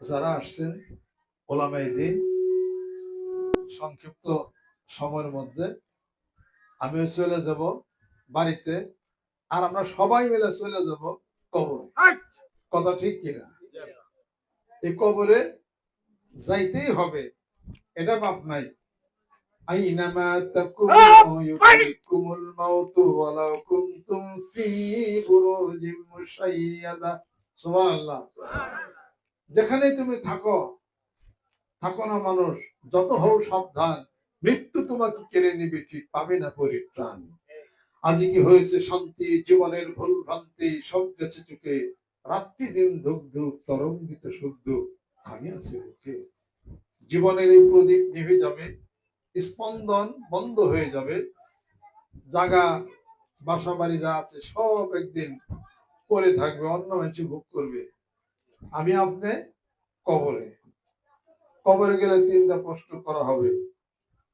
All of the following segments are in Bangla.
যারা আসছেন ওলামাই দিন সংক্ষিপ্ত সময়ের মধ্যে আমিও চলে যাব বাড়িতে আর আমরা সবাই মিলে চলে যাব কবরে। কথা ঠিক কিনা? এই কবরে যাইতেই হবে এটা বাপ নাই। আইনামা তাকুনু ইউদরিকুমুল মাউতু ওয়ালাউ কুনতুম ফি বুরুজিম মুশাইয়াদা সুবহানাল্লাহ। যেখানে তুমি থাকো থাকো না মানুষ, যত হও সাবধান। মৃত্যু তোমাকে কেড়ে নিবে ঠিক, পাবে না পরিত্রাণ আজ কি হয়েছে শান্তি, জীবনের ভুল ভ্রান্তি, সব গেছে চুকে রাত্রি দিন ধুক ধুক তরঙ্গিত শুদ্ধ আমি জীবনের এই প্রদীপ নিভে যাবে, স্পন্দন বন্ধ হয়ে যাবে। জাগা, বাসা বাড়ি যা আছে, সব একদিন পরে থাকবে অন্য মানুষ ভোগ করবে। আমি আপনি কবরে। কবরে গেলে তিনটা প্রশ্ন করা হবে।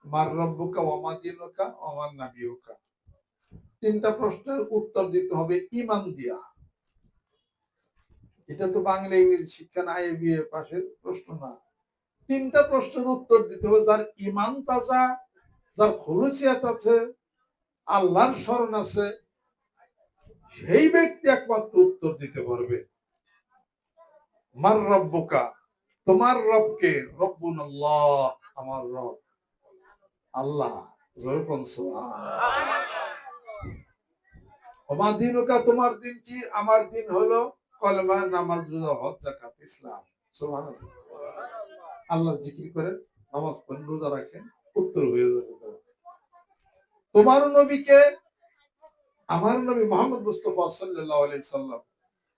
মার রব্বুকা ওমা দিনুকা ওমার নাবিউকা। তিনটা প্রশ্নের উত্তর দিতে হবে ইমান দিয়া। এটা তো বাংলা ইংরেজি শিক্ষা না, এ বিএ পাশের প্রশ্ন না। তিনটা প্রশ্নের উত্তর দিতে হবে, যার ইমান তাজা, যার খলুসিয়াত আছে, আল্লাহর স্মরণ আছে, সেই ব্যক্তি একমাত্র উত্তর দিতে পারবে। মার রব্বুকা, তোমার রবকে রব্বুন আল্লাহ, আমার রব। আল্লাহ আমার দিনুকা, তোমার দিন কি? আমার দিন হলো কলমা, নামাজ, রোজা, হজ জাকাত ইসলাম। সুবহানাল্লাহ। আল্লাহ জিকির করে নামাজ পড়েন রোজা রাখেন উত্তর হয়ে যাবে তোমার। নবীকে, আমার নবী মোহাম্মদ মুস্তফা সাল্লাল্লাহু আলাইহি সাল্লাম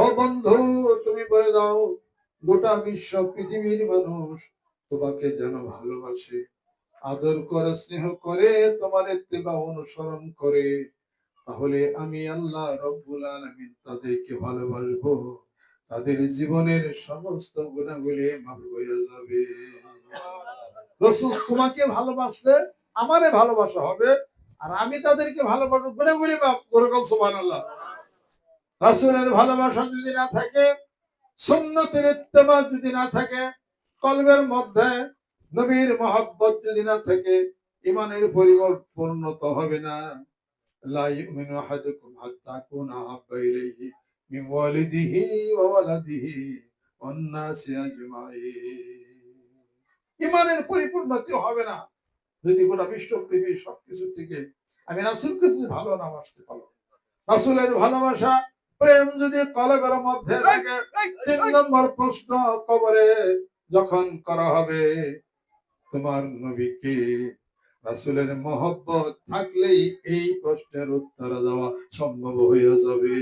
ও বন্ধু, তুমি বলে দাও, গোটা বিশ্ব পৃথিবীর মানুষ তোমাকে যেন ভালোবাসে, আদর করে, স্নেহ করে, তোমার ইত্তেবা অনুসরণ করে। তাহলে আমি আল্লাহ রব্বুল আলামিন তাদেরকে ভালোবাসবো, তাদের জীবনের সমস্ত গুণাগুলি মাফ হয়ে যাবে। তোমাকে ভালোবাসলে আমারে ভালোবাসা হবে, আর আমি তাদেরকে ভালোবাসবো, গুণাগুলি মাফ করে সুবহানাল্লাহ। রাসূলের ভালোবাসা যদি না থাকে সুন্নতের ইত্তেবা যদি না থাকে কলবের মধ্যে নবীর মহব্বত যদি না থাকে ইমানের পরিপূর্ণত হবে না لا يؤمن أحدكم حتى أكون أحب إليه من والده وولده والناس أجمعين ইমানের পরিপূর্ণতি হবে না যদি গোটা বিশ্ব পৃথিবী সবকিছু থেকে আমি রাসুলকে যদি ভালো না বাসতে পারো রাসুলের ভালোবাসা প্রেম যদি কলবের মধ্যে থাকে তিন নম্বর প্রশ্ন কবরে যখন করা হবে তোমার নবীকে রাসুলের মহব্বত থাকলেই এই প্রশ্নের উত্তর দেওয়া সম্ভব হয়ে যাবে।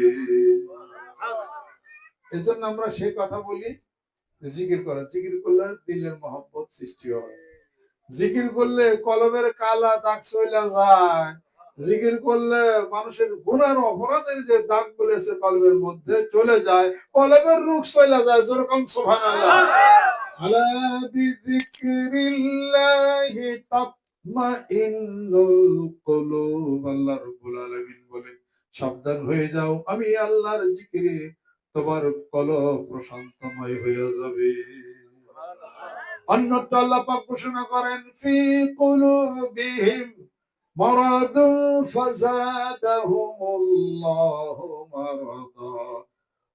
এজন্য আমরা সেই কথা বলি জিকির করা। জিকির করলে দিলের মহব্বত সৃষ্টি হয়। জিকির করলে কলমের কালা দাগ চলে যায়। জিকির করলে মানুষের গুণার অপরাধের যে দাগ বলেছে কলমের মধ্যে চলে যায় কলমের রূপ চলে যায়। যেরকম সোভান সাবধান হয়ে যাও, আমি আল্লাহর জিকিরে তোমার কলব প্রশান্তময় হয়ে যাবে। অন্যত্র ঘোষণা করেন মারাদুন ফাজাদাহুমুল্লাহু মারাদা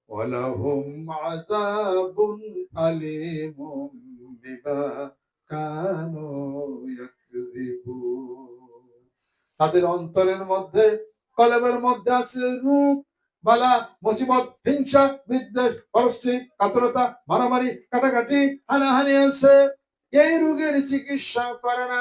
ولهم عذاب أليم بما كانوا يكذبون তাদের অন্তরের মধ্যে কলমের মধ্যে আছে রূপ বালা মুসিবত হিংসা বিদ্বেষ পরশ্রী কাতরতা মারামারি কাটাকাটি হানাহানি আছে এই রোগের চিকিৎসা করে না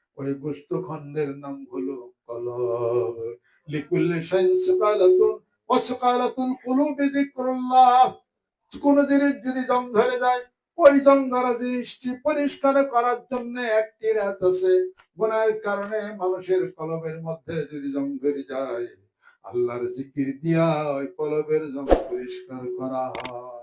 ওই গোস্ত খণ্ডের নাম হলো কলব কোন জিনিস যদি জং ধরে যায়, ওই জং ধরা জিনিসটি পরিষ্কার করার জন্য একটি রাত আছে। কারণে মানুষের কলবের মধ্যে যদি জং ধরে যায়, আল্লাহর জিকির দিয়া ওই কলবের জং পরিষ্কার করা হয়।